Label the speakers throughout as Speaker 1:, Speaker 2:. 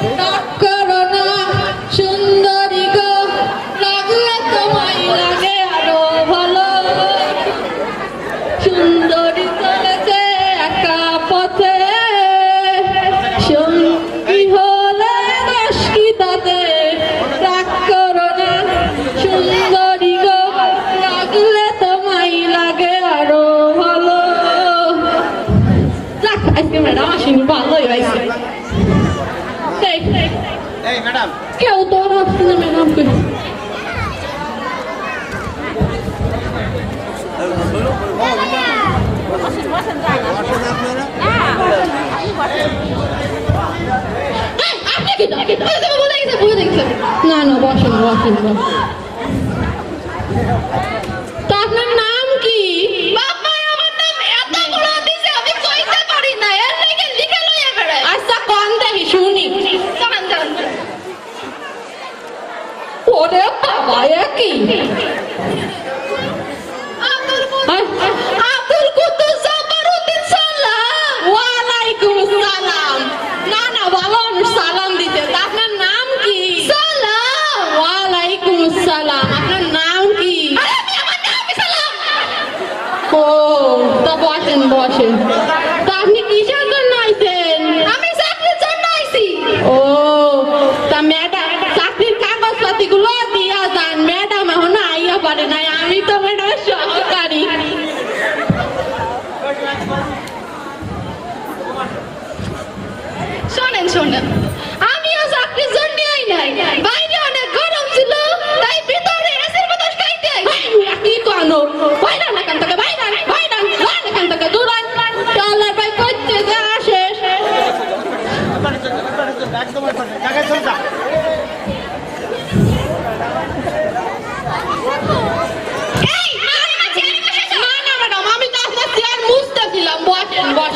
Speaker 1: đón cưới
Speaker 2: কেউ দৌড় হচ্ছে না ম্যাডামকে হ্যাঁ। না না বসেন বসেন বসেন।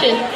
Speaker 2: Okay.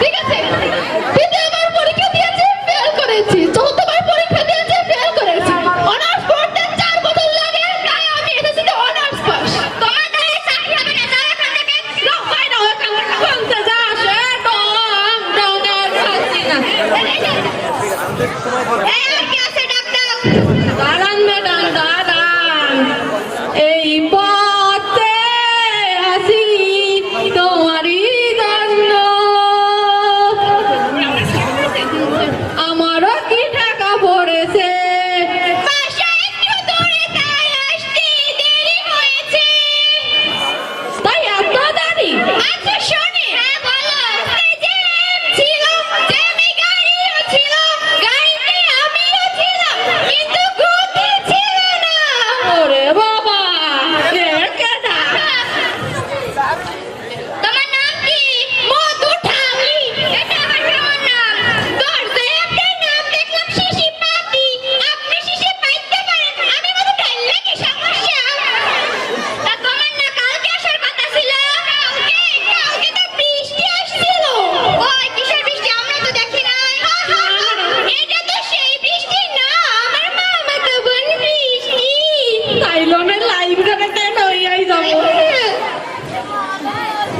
Speaker 2: ঠিক আছে।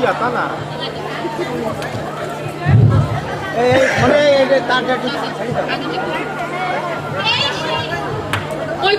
Speaker 3: গেলে তো না
Speaker 1: এই মানে তারটা একটু।
Speaker 2: ওই